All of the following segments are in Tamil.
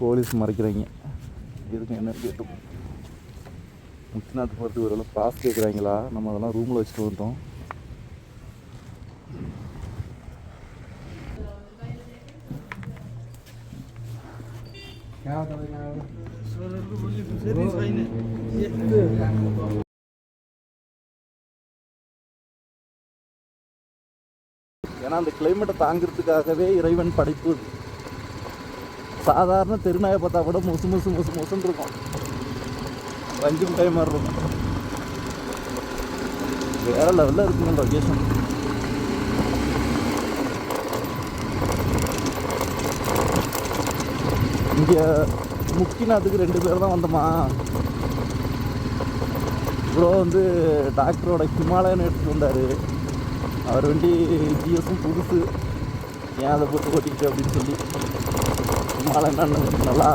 போலீஸ் மறைக்கிறாங்க. இதுக்கு என்ன கேட்டு முக்கியநாத் போகிறதுக்கு ஒரு பாஸ் கேட்குறாங்களா நம்ம அதெல்லாம் ரூமில் வச்சுட்டு வந்தோம் ஏன்னா அந்த கிளைமேட்டை தாங்கிறதுக்காகவே இறைவன் படைப்பு. சாதாரண தெருநாயை பார்த்தா கூட மொசு முசு மொசு மொசுன்னு இருக்கும். வஞ்சி மிட்டாய் மாதிரி இருக்கும். வேற லெவலில் இருக்குங்க லொக்கேஷன் இங்கே முக்கியநாத்துக்கு ரெண்டு பேர் தான் வந்தோமா? இவ்வளோ வந்து டாக்டரோட ஹிமாலயன் எடுத்துகிட்டு வந்தார். அவர் வண்டி ஜிஎஸும் புதுசு. ஏன் அதை போட்டு ஓட்டிக்கிட்டு அப்படின்னு சொல்லி. ஹிமாலயன் நல்லா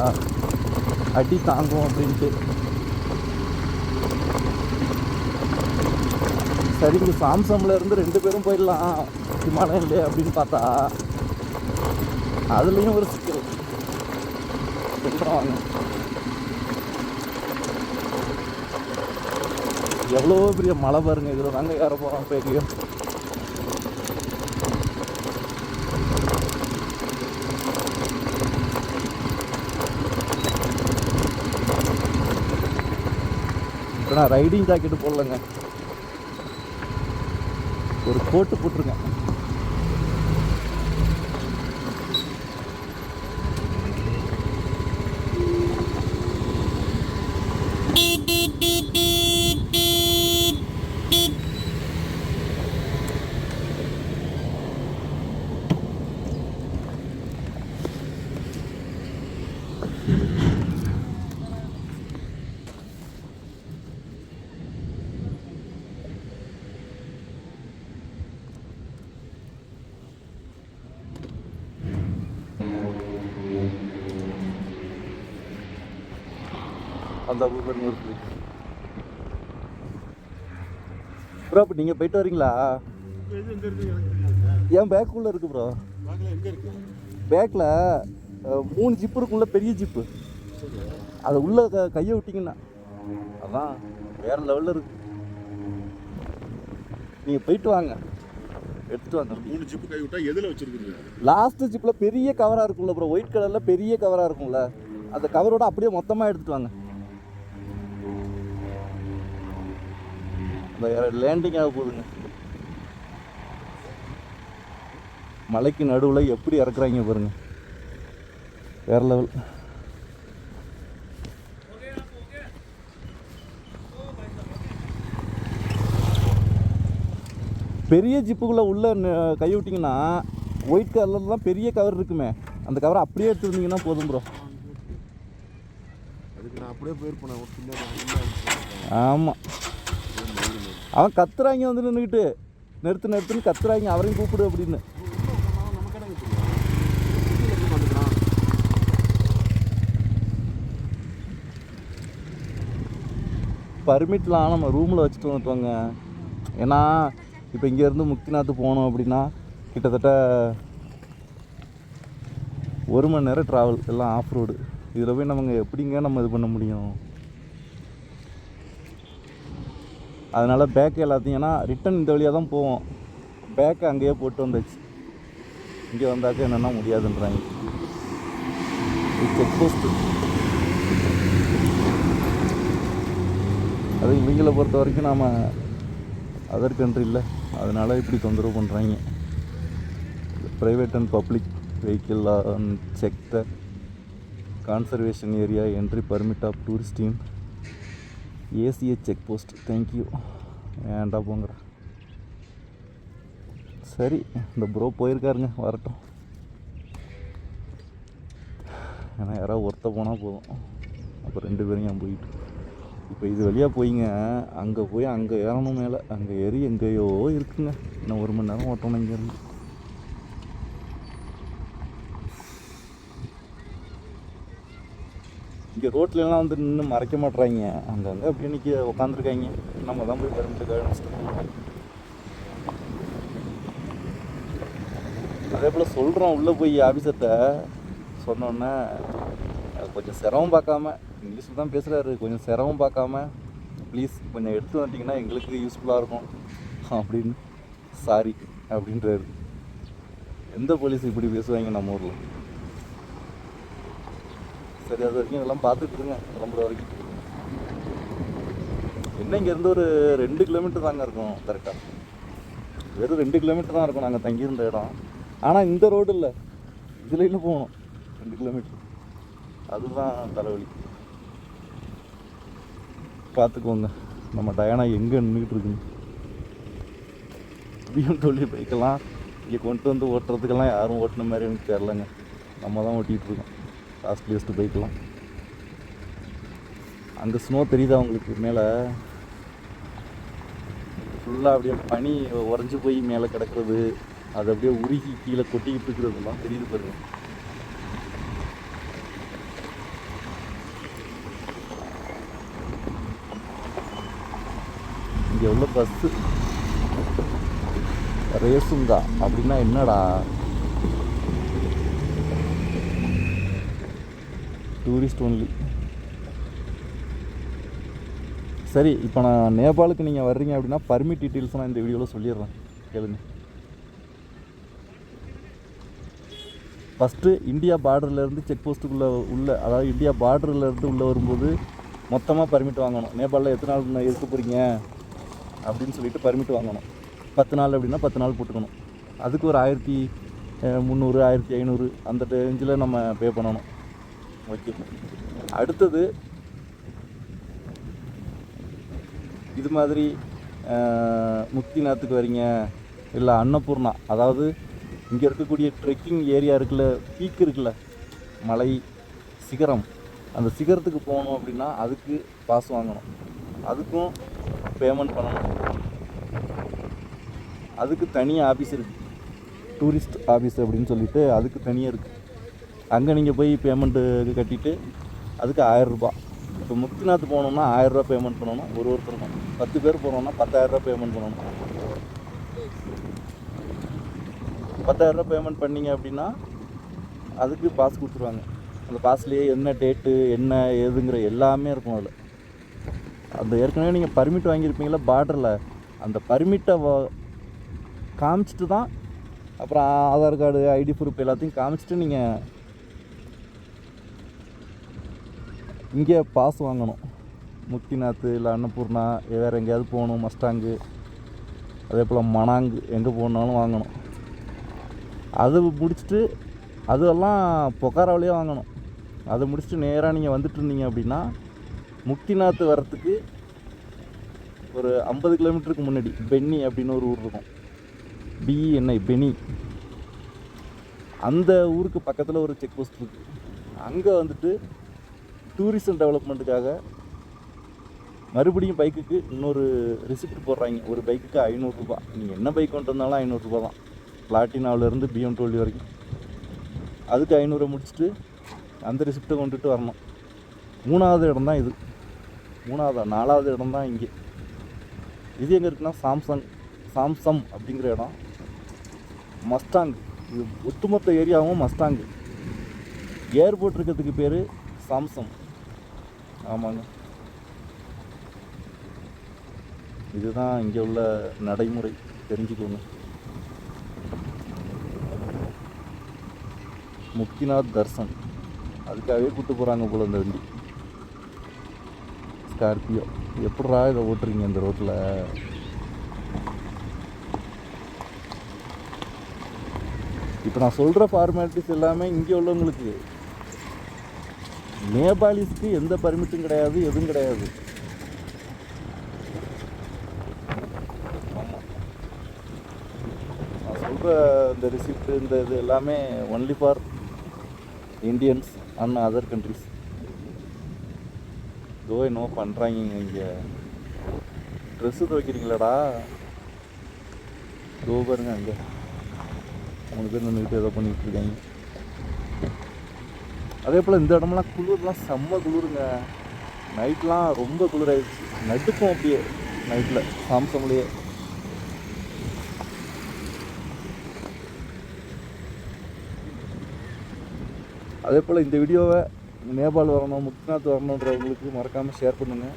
அடி தாங்கும் அப்படின்ட்டு. சரி இங்கே சாம்சங்கில் இருந்து ரெண்டு பேரும் போயிடலாம். ஹிமாலயன்லேயே அப்படின்னு பார்த்தா அதுலேயும் ஒரு சிக்கல். சொல்கிறோம் வாங்க. எவ்வளோ பெரிய மலை பாருங்க. இதில் நாங்கள் ஏற போகிறோம் இப்போ எங்கேயும் நான் ரைடிங் ஜாக்கெட்டு போடலங்க. ஒரு கோட்டு போட்டிருக்கேன் அந்த நூறு ப்ரோ இப்போ நீங்கள் போயிட்டு வரீங்களா? என் பேக்குள்ளே இருக்கு ப்ரோ பேக்கில் மூணு ஜிப்பு இருக்குள்ள பெரிய ஜிப்பு அதை உள்ள க- கையை விட்டிங்கன்னா. அதான் வேறு லெவலில் இருக்கு. நீங்கள் போயிட்டு வாங்க. எடுத்துட்டு வாங்க. மூணு ஜிப்பு கை விட்டா எதுல வச்சிருக்கீங்க? லாஸ்ட் ஜிப்பில் பெரிய கவராக இருக்கும்ல ப்ரோ ஒயிட் கலரில் பெரிய கவராக இருக்கும்ல. அந்த கவரோட அப்படியே மொத்தமாக எடுத்துட்டு வாங்க. இந்த லேண்டிங் ஆக போகுதுங்க. மலைக்கு நடுவில் எப்படி இறக்குறாங்க பாருங்க. வேற லெவல் பெரிய ஜிப்புக்குள்ளே உள்ள கை விட்டிங்கன்னா ஒயிட் கலரில் தான் பெரிய கவர் இருக்குமே. அந்த கவரை அப்படியே எடுத்துருந்தீங்கன்னா போதும் ப்ரோ அதுக்கு நான் அப்படியே போயிருப்பேன். ஆமாம் அவன் கத்துறாங்க வந்து நின்றுக்கிட்டு நிறுத்து நிறுத்துன்னு கத்துறாங்க. அவரையும் கூப்பிடு அப்படின்னு. நமக்கு பர்மிட்லாம் நம்ம ரூமில் வச்சுட்டு வந்துட்டோங்க. ஏன்னா இப்போ இங்கேருந்து முக்திநாத்து போகணும் அப்படின்னா கிட்டத்தட்ட ஒரு மணி நேரம் ட்ராவல் எல்லாம் ஆஃப் ரோடு இதில் போய் நம்ம எப்படிங்க நம்ம இது பண்ண முடியும்? அதனால் பேக்கு எல்லாத்தையும் ஏன்னா ரிட்டன் இந்த வழியாக தான் போவோம். பேக்கை அங்கேயே போட்டு வந்தாச்சு இங்கே வந்தாக்க என்னென்னா முடியாதுன்றாங்க. செக் போஸ்ட்டு அது இவங்களை பொறுத்த வரைக்கும் நாம் அதர் கண்ட்ரி இல்லை. அதனால் இப்படி தொந்தரவு பண்ணுறாங்க private and public vehicle check the conservation area entry permit of tourist team ACA check post thank you ஏன்டா போங்கிற சரி இந்த ப்ரோ போயிருக்காருங்க வரட்டும். ஏன்னா யாராவது ஒருத்த போனால் போதும். அப்போ ரெண்டு பேரும் ஏன் போயிட்டு? இப்போ இது வழியாக போயிங்க. அங்கே போய் அங்கே ஏறணும் மேலே. அங்கே ஏறி எங்கேயோ இருக்குங்க. இன்னும் ஒரு மணி நேரம் ஓட்டணும் இங்கேருந்து இங்கே ரோட்லலாம் வந்து நின்று மறைக்க மாட்றாங்க. அங்கங்கே அப்படியே நிற்க உட்காந்துருக்காங்க நம்ம தான் போய் பர்மிட்டு அதே போல் சொல்கிறோம் உள்ளே போய் ஆஃபீஸர்கிட்ட சொன்னோன்னே கொஞ்சம் சிரமம் பார்க்காம இங்கிலீஷில் தான் பேசுகிறாரு கொஞ்சம் சிரமம் பார்க்காம ப்ளீஸ் கொஞ்சம் எடுத்து வந்துட்டிங்கன்னா எங்களுக்கு யூஸ்ஃபுல்லாக இருக்கும். அப்படின்னு சாரி அப்படின்றாரு. எந்த போலீஸ் இப்படி பேசுவாங்க நம்ம ஊரில்? சரி அது வரைக்கும் இதெல்லாம் பார்த்துட்டு இருங்க. கிளம்புற வரைக்கும். என்ன இங்கேருந்து ஒரு ரெண்டு கிலோமீட்டர் தாங்க இருக்கும் கரெக்டாக வெறும் ரெண்டு கிலோமீட்டர் தான் இருக்கும் நாங்கள் தங்கியிருந்த இடம். ஆனால் இந்த ரோடு இல்லை. இதுல போகணும். ரெண்டு கிலோமீட்டர் அதுதான் தலைவலி. பார்த்துக்கோங்க. நம்ம டயானா எங்கே நின்றுட்டு இருக்குன்னு. பிஎம்டபிள்யூ பைக்கெல்லாம் இங்கே கொண்டு வந்து ஓட்டுறதுக்கெல்லாம் யாரும் ஓட்டின மாதிரி எனக்கு தெரிலங்க நம்ம தான் ஓட்டிகிட்டு இருக்கோம். காஸ்ட்லியஸ்ட் போய்க்கலாம். அங்கே ஸ்னோ தெரியுதா உங்களுக்கு? மேலே? ஃபுல்லாக அப்படியே பனி உறைஞ்சி போய் மேலே கிடக்கிறது. அது அப்படியே உருகி கீழே கொட்டிக்கிட்டு இருக்கிறதுலாம் தெரியுது பாருங்க. இங்கே உள்ள பஸ்ஸு ரேசுங்கா அப்படின்னா என்னடா? டூரிஸ்ட் ஒன்லி சரி இப்போ நான் நேபாளுக்கு நீங்கள் வர்றீங்க அப்படின்னா பர்மிட் டீட்டெயில்ஸ் நான் இந்த வீடியோவில் சொல்லிடுறேன். கேளுங்க. ஃபஸ்ட்டு இந்தியா பார்டர்லேருந்து செக் போஸ்ட்டுக்குள்ளே உள்ள அதாவது இந்தியா பார்டர்லேருந்து உள்ளே வரும்போது மொத்தமாக பர்மிட் வாங்கணும். நேபாளில் எத்தனை நாள் இருக்க போகிறீங்க அப்படின்னு சொல்லிட்டு பர்மிட் வாங்கணும். பத்து நாள் அப்படின்னா பத்து நாள் போட்டுக்கணும். அதுக்கு ஒரு ஆயிரத்தி முந்நூறு ஆயிரத்தி ஐநூறு அந்த ரேஞ்சில் நம்ம பே பண்ணணும். ஓகே. அடுத்தது இது மாதிரி முக்திநாத்துக்கு வரீங்க. இல்லை அன்னபூர்ணா. அதாவது இங்கே இருக்கக்கூடிய ட்ரெக்கிங் ஏரியா இருக்குல்ல பீக் இருக்குல்ல மலை சிகரம். அந்த சிகரத்துக்கு போகணும் அப்படின்னா அதுக்கு பாஸ் வாங்கணும். அதுக்கும் பேமெண்ட் பண்ணணும். அதுக்கு தனியாக ஆஃபீஸ் இருக்குது டூரிஸ்ட் ஆஃபீஸ் அப்படின்னு சொல்லிட்டு அதுக்கு தனியாக இருக்குது அங்கே நீங்கள் போய் பேமெண்ட்டு கட்டிட்டு அதுக்கு ஆயிரம் இப்போ முக்திநாத் போனோம்னா ஆயிரரூபா பேமெண்ட் பண்ணணும். ஒரு ஒருத்தருக்கும். பத்து பேர் போனோம்னா பத்தாயிரரூபா பேமெண்ட் பண்ணணும். பத்தாயிரரூபா பேமெண்ட் பண்ணீங்க அப்படின்னா அதுக்கு பாஸ் கொடுத்துருவாங்க. அந்த பாஸ்லேயே என்ன டேட்டு என்ன ஏதுங்கிற எல்லாமே இருக்கும் அதில். அந்த ஏற்கனவே நீங்கள் பர்மிட் வாங்கியிருப்பீங்களா பார்டரில் அந்த பர்மிட்டை காமிச்சிட்டு தான் அப்புறம் ஆதார் கார்டு ஐடி ப்ரூஃப் எல்லாத்தையும் காமிச்சிட்டு நீங்கள் இங்கே பாஸ் வாங்கணும். முக்திநாத் இல்லை அன்னபூர்ணா வேறு எங்கேயாவது போகணும் மஸ்டாங்கு அதே போல் மணாங்கு எங்கே போகணுன்னாலும் வாங்கணும். அது முடிச்சுட்டு அதெல்லாம் பொக்காராவிலேயே வாங்கணும். அதை முடிச்சுட்டு நேராக நீங்கள் வந்துட்டு இருந்தீங்க அப்படின்னா முக்திநாத் வர்றதுக்கு ஒரு ஐம்பது கிலோமீட்டருக்கு முன்னாடி பென்னி அப்படின்னு ஒரு ஊர் இருக்கும். பிஇஎன்ஐ பெனி அந்த ஊருக்கு பக்கத்தில் ஒரு செக் போஸ்ட் இருக்குது அங்கே வந்துட்டு டூரிசம் டெவலப்மெண்ட்டுக்காக மறுபடியும் பைக்குக்கு இன்னொரு ரிசிப்ட் போடுறாங்க. ஒரு பைக்குக்கு ஐநூறுரூபா நீங்கள் என்ன பைக் கொண்டு வந்தாலும் ஐநூறுரூபா தான். பிளாட்டினாவிலேருந்து டுவெல்வி வரைக்கும். அதுக்கு ஐநூறு முடிச்சுட்டு அந்த ரிசிப்டை கொண்டுட்டு வரணும். மூணாவது இடம் தான் இது. மூணாவது? நாலாவது இடம் தான் இங்கே. இது எங்கே இருக்குன்னா சாம்சங். சாம்சங் அப்படிங்கிற இடம். மஸ்டாங் இது ஒட்டுமொத்த ஏரியாவும் மஸ்டாங் ஏர்போர்ட் இருக்கிறதுக்கு பேர் சாம்சங் ஆமாங்க. இதுதான் இங்கே உள்ள நடைமுறை. தெரிஞ்சுக்கோங்க. முக்திநாத் தர்சன். அதுக்காகவே கூட்டு போகிறாங்க போல இந்த வண்டி. ஸ்கார்பியோ எப்படா இதை ஓட்டுறீங்க இந்த ரோட்டில் இப்போ நான் சொல்கிற ஃபார்மாலிட்டிஸ் எல்லாமே இங்கே உள்ளவங்களுக்கு நேபாளிஸ்க்கு எந்த பர்மிட்டும் கிடையாது எதுவும் கிடையாது. நான் சொல்கிற இந்த ரிசிப்ட் இந்த இது எல்லாமே only for Indians and other countries இதோ என்னவோ பண்ணுறாங்க இங்கே. ட்ரெஸ்ஸு துவைக்கிறீங்களாடா? இதோ பாருங்க அங்கே. மூணு பேர் நின்றுக்கிட்டு ஏதோ பண்ணிகிட்டு இருக்காங்க. அதே போல் இந்த இடமெல்லாம் குளிர்லாம் செம்ம குளிருங்க. நைட்லாம் ரொம்ப குளிராயிடுச்சு. நடுக்கும் அப்படியே நைட்டில் சாம்சங்லேயே. அதே போல் இந்த வீடியோவை நேபாள் வரணும் முக்நாத் வரணுன்றவங்களுக்கு மறக்காமல் ஷேர் பண்ணுங்கள்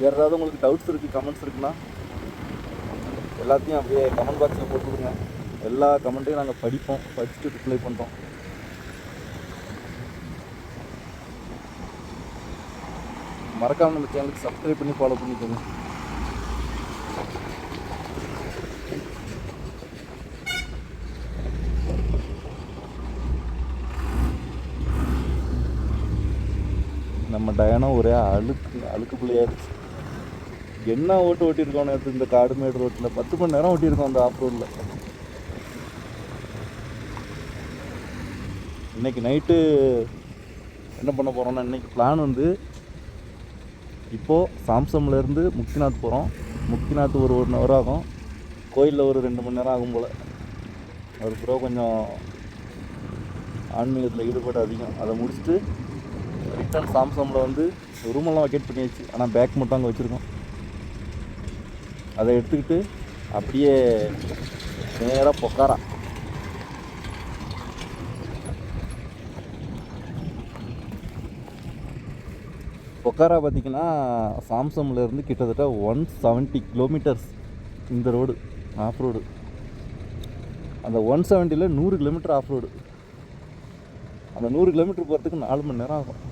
வேறு ஏதாவது உங்களுக்கு டவுட்ஸ் இருக்குது கமெண்ட்ஸ் இருக்குன்னா எல்லாத்தையும் அப்படியே கமெண்ட் பாக்ஸில் போட்டுவிடுங்க எல்லா கமெண்ட்டையும் நாங்கள் படிப்போம் படிச்சுட்டு ரிப்ளை பண்ணுறோம் மறக்காம நம்ம சேனலுக்கு சப்ஸ்கிரைப் பண்ணி ஃபாலோ பண்ணிக்கோங்க. நம்ம டயனா ஒரே அழுக்கு அழுக்கு பிள்ளையாயிருச்சு என்ன ஓட்டு ஓட்டியிருக்கோம் நேற்று இந்த காடுமேடு ரோட்டில் பத்து மணி நேரம் ஓட்டியிருக்கோம் அந்த ஆஃப் ரோட்டில் இன்னைக்கு நைட்டு என்ன பண்ண போகிறோம்னா இன்றைக்கி பிளான் வந்து இப்போது சாம்சம்லேருந்து முக்திநாத் போகிறோம் முக்திநாத் ஒரு ஒன் ஹவர் ஆகும். கோயிலில் ஒரு ரெண்டு மணி நேரம் ஆகும் போல். அதுக்கப்புறம் கொஞ்சம் ஆன்மீகத்தில் ஈடுபாடு அதிகம். அதை முடிச்சுட்டு ரிட்டன் சாம்சங்கில் வந்து ரூமெல்லாம் வக்கேட் பண்ணியாச்சு. ஆனால் பேக் மட்டும் அங்கே வச்சுருக்கோம். அதை எடுத்துக்கிட்டு அப்படியே நேராக பொக்காரா. பொக்காரா பார்த்திங்கன்னா சாம்சம்லேருந்து கிட்டத்தட்ட ஒன் செவன்ட்டி கிலோமீட்டர்ஸ் இந்த ரோடு ஆஃப் ரோடு அந்த ஒன் செவன்ட்டியில் நூறு கிலோமீட்டர் ஆஃப் ரோடு அந்த நூறு கிலோமீட்டர் போகிறதுக்கு நாலு மணி நேரம் ஆகும்.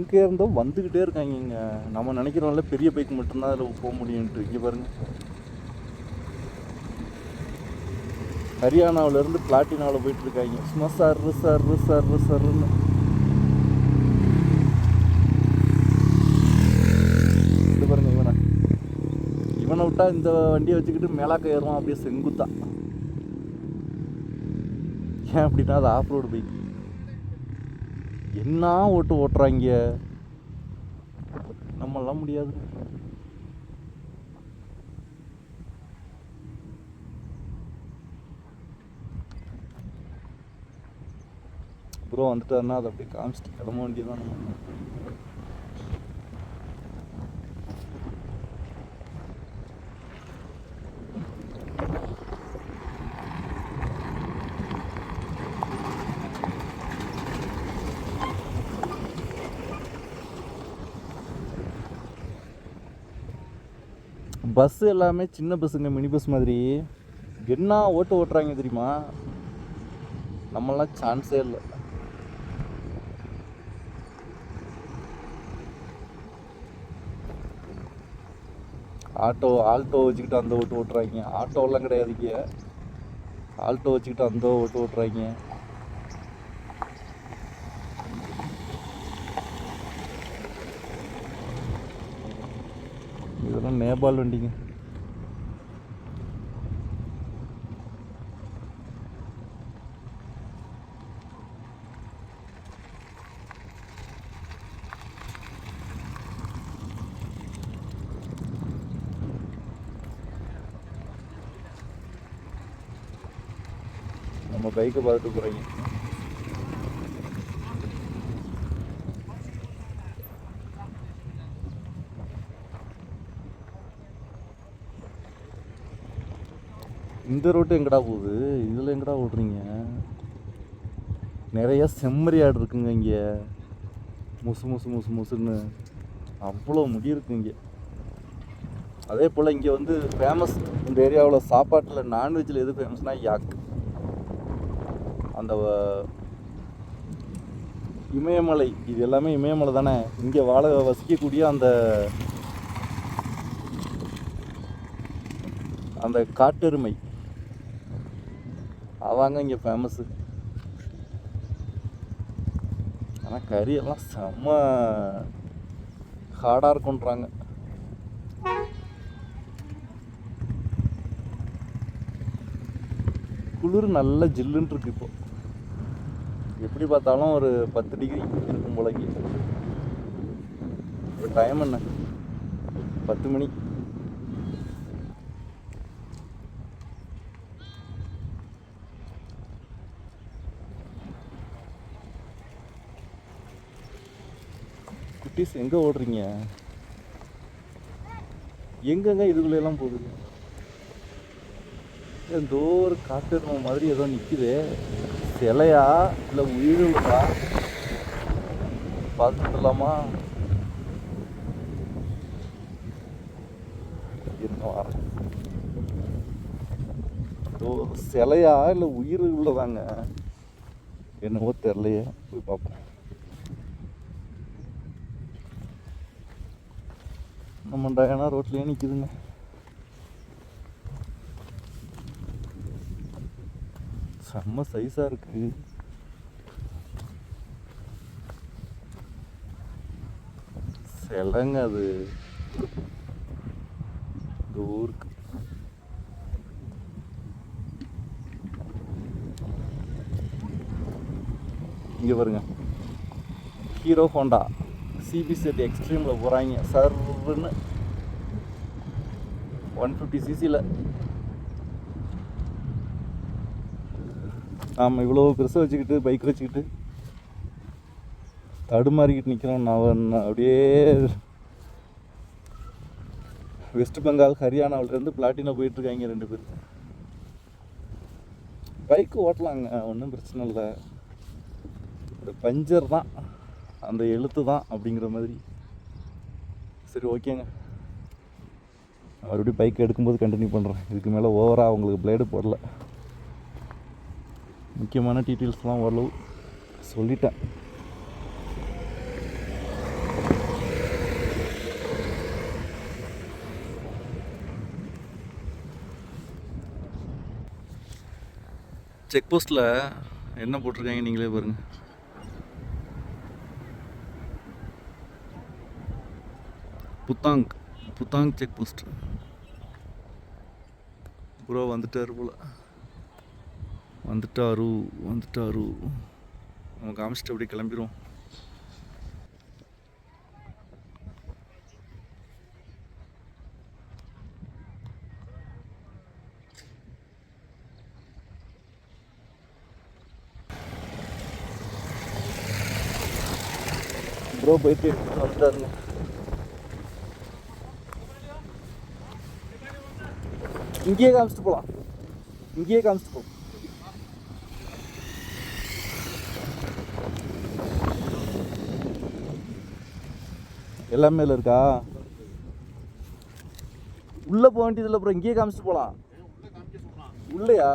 எங்கே இருந்தோ வந்துக்கிட்டே இருக்காங்க இங்கே நம்ம நினைக்கிறோம்ல பெரிய பைக் மட்டும்தான் அதில் போக முடியும்ட்டு இங்கே பாருங்கள் ஹரியானாவிலேருந்து பிளாட்டினாவில் போயிட்டுருக்காங்க. சும்மா சர்ரு சார் சர்ரு சர்ருன்னு. இது பாருங்க இவனை. இவனை விட்டால் இந்த வண்டியை வச்சுக்கிட்டு மேலாக்க ஏறுவான் அப்படியே செங்குத்தான் ஏன் அப்படின்னா அது ஆஃப் ரோடு பைக் என்ன ஓட்டு ஓட்டுறாங்க? நம்மளாம் முடியாது. ப்ரோ வந்துட்டாருன்னா அதை அப்படியே காமிச்சிட்டு கிளம்ப வேண்டியதான் பஸ்ஸு எல்லாமே சின்ன பஸ்ஸுங்க மினி பஸ் மாதிரி. என்ன ஓட்டு ஓட்டுறாங்க தெரியுமா? நம்மளாம் சான்ஸே இல்லை. ஆட்டோ ஆல்டோ வச்சுக்கிட்டு அந்த ஓட்டு ஓட்டுறாங்க. ஆட்டோலாம் கிடையாதுங்க ஆல்டோ வச்சுக்கிட்டு அந்த ஓட்டு ஓட்டுறாங்க. இதெல்லாம் நேபாள் வண்டிங்க நம்ம பைக்கை பார்த்துட்டு போகிறீங்க இந்த ரோட்டு எங்கடா போகுது? இதில் எங்கடா ஓடுறீங்க? நிறைய செம்மறி ஆடு இருக்குங்க இங்கே. முசு முசு முசு முசுன்னு. அவ்வளோ முடி இருக்கு இங்கே. அதே போல் இங்கே வந்து ஃபேமஸ் இந்த ஏரியாவில் சாப்பாட்டில் நான்வெஜ்ஜில் எது ஃபேமஸ்னால் யாக் அந்த இமயமலை. இது எல்லாமே இமயமலை தானே? இங்கே வாழ வசிக்கக்கூடிய அந்த அந்த காட்டெருமை. அதாங்க இங்கே ஃபேமஸ்ஸு ஆனால் கறியெல்லாம் செம்ம ஹார்டாக இருக்குன்றாங்க. குளிர் நல்ல ஜில்லுன்னு இருக்கு இப்போ. எப்படி பார்த்தாலும் ஒரு பத்து டிகிரி இருக்கும் போலக்கு. டைம் என்ன? பத்து மணி. குட்டீஸ் எங்கே ஓடுறீங்க? எங்கெங்க இதுக்குள்ளெல்லாம் போகுது? ஏதோ ஒரு காட்டு மாதிரி ஏதோ நிற்குது சிலையா? இல்லை உயிரிழப்பா பார்த்துடலாமா சிலையா? இல்லை உயிர் உள்ளதாங்க என்னவோ தெரிலையே போய் பார்ப்போம். நம்ம டயனா ரோட்லேயே நிற்குதுங்க செம்ம சைஸாக இருக்கு. சிலங்க அது. ஊருக்கு. இங்கே பாருங்க. Hero Honda. சிபி எக்ஸ்ட்ரீமில் போகிறாங்க சர்ன்னு ஒன் ஃபிஃப்டி சிசியில் நாம் இவ்வளோ பெருசாக வச்சுக்கிட்டு பைக் வச்சுக்கிட்டு தடுமாறிக்கிட்டு நிற்கிறோம் நான் அப்படியே வெஸ்ட் பெங்கால் ஹரியானாவிலேருந்து பிளாட்டினா போயிட்டுருக்காங்க ரெண்டு பேர். பைக்கு ஓட்டலாங்க ஒன்றும் பிரச்சனை இல்லை. ஒரு பஞ்சர் தான். அந்த எழுத்து தான் அப்படிங்கிற மாதிரி. சரி ஓகேங்க. மறுபடியும் பைக் எடுக்கும்போது கண்டினியூ பண்ணுறேன் இதுக்கு மேலே ஓவராக அவங்களுக்கு பிளேடு போடல. முக்கியமான டீட்டெயில்ஸ்லாம் ஓரளவு சொல்லிட்டேன். செக் போஸ்ட்டில் என்ன போட்டிருக்காங்க நீங்களே பாருங்கள் புத்தாங் புத்தாங் செக் போஸ்ட் ப்ரோ வந்துட்டார் போல். வந்துட்டாரு வந்துட்டாரு. நம்ம காமிச்சிட்டு அப்படியே கிளம்பிடுவோம் ப்ரோ போயிட்டு வந்துட்டாருங்க. இங்கேயே காமிச்சிட்டு போகலாம் இங்கேயே காமிச்சிட்டு போ. எல்லாமே இல்லை இருக்கா? உள்ளே போக வேண்டியதில்லை அப்புறம் இங்கேயே காமிச்சிட்டு போகலாம் உள்ளயா?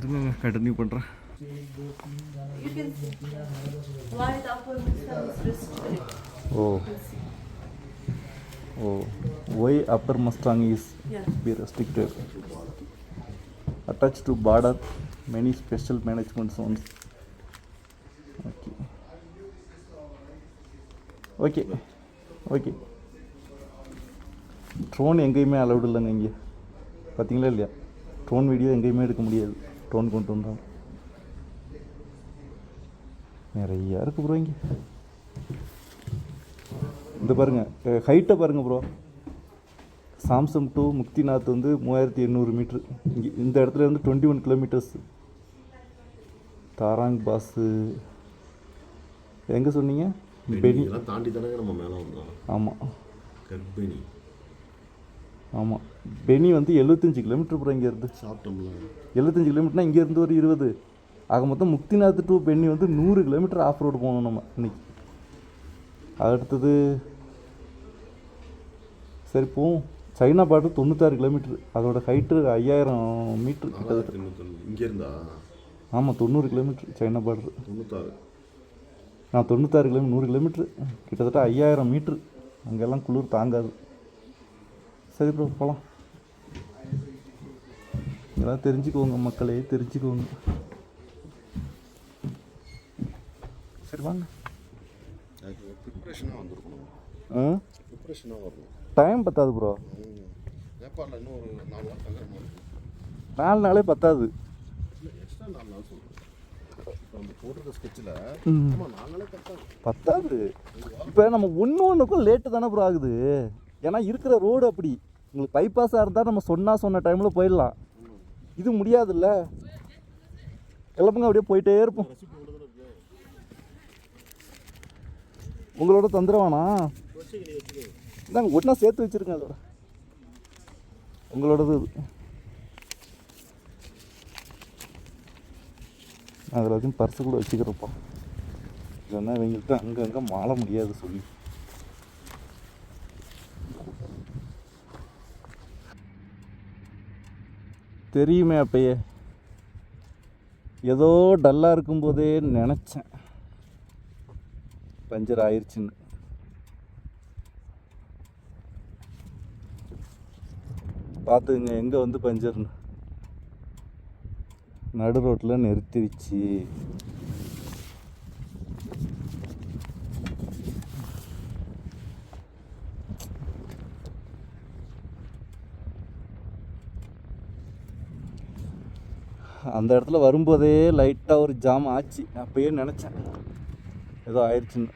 is restricted. Oh You can see. Oh why Upper Mustang is Yeah. be restricted attached to border many special management zones okay okay okay drone எங்கேயுமே அலௌடு இல்லைங்க இங்கே பார்த்தீங்களா இல்லையா ட்ரோன் வீடியோ எங்கேயுமே எடுக்க முடியாது ட்ரோன் கொண்டு வந்தோம் நிறையா இருக்கு ப்ரோ இங்கே. இந்த பாருங்க ஹைட்டை பாருங்க ப்ரோ சாம்சங் டு முக்திநாத் வந்து மூவாயிரத்தி எண்ணூறு மீட்ரு இங்கே இந்த இடத்துல இருந்து டுவெண்ட்டி ஒன் கிலோமீட்டர்ஸ் தாராங் பாஸு. எங்கே சொன்னீங்க? பெனி தாண்டி தானே நம்ம மேலே வந்தோம். ஆமாம் ஆமாம் பெனி வந்து எழுபத்தஞ்சு கிலோமீட்டர் ப்ரோ இங்கேருந்து சாப்பிட்டோம்ல எழுபத்தஞ்சு கிலோமீட்டர்னா இங்கேருந்து ஒரு இருபது. ஆக மொத்தம் முக்திநாத் டு பென்னி வந்து நூறு கிலோமீட்டர் ஆஃப் ரோடு போகணும் நம்ம இன்னைக்கு. அடுத்தது சரி போவோம். சைனா பாட்டு தொண்ணூத்தாறு கிலோமீட்ரு அதோட ஹைட்டு ஐயாயிரம் மீட்ரு கிட்டத்தட்ட. நாலாயிரத்தி எண்ணூத்தொன்று இங்கே இருந்தா? ஆமாம் தொண்ணூறு கிலோமீட்ரு சைனா பார்டர் தொண்ணூத்தாறு. நான் தொண்ணூத்தாறு கிலோமீட்டர் நூறு கிலோமீட்ரு கிட்டத்தட்ட ஐயாயிரம் மீட்ரு அங்கெல்லாம் குளிர் தாங்காது. சரி ப்ரோ போகலாம் இதெல்லாம் தெரிஞ்சுக்கோங்க மக்களே தெரிஞ்சுக்கோங்க. சரி வாங்க. டைம் பத்தாது ப்ரோ நாலு நாளே பத்தாது. பத்தாது. இப்போ நம்ம ஒன்று ஒன்றுக்கும் லேட்டு தானே ப்ரோ ஆகுது. ஏன்னா இருக்கிற ரோடு அப்படி. உங்களுக்கு பைபாஸாக இருந்தால் நம்ம சொன்னால் சொன்ன டைமில் போயிடலாம். இது முடியாதுல்ல. கிளம்புங்க அப்படியே போயிட்டே இருப்போம். உங்களோட தந்துடுவானா வச்சுக்க இந்தாங்க ஒன்றா சேர்த்து வச்சுருங்க அதோட. உங்களோடது இது. நான் அதில் எதுவும் பர்ஸு கூட வச்சுக்கிறப்பா இல்லைன்னா இவங்கள்ட்ட அங்கங்கே மாள முடியாது சொல்லி. தெரியுமே அப்பயே. ஏதோ டல்லாக இருக்கும்போதே நினச்சேன். பஞ்சர் ஆயிடுச்சுன்னு பார்த்துங்க எங்கே வந்து பஞ்சர்னு? நடு ரோட்டில் நிறுத்திடுச்சு அந்த இடத்துல வரும்போதே லைட்டாக ஒரு ஜாம் ஆச்சு. அப்பயே நினச்சேன். ஏதோ ஆயிடுச்சுன்னு.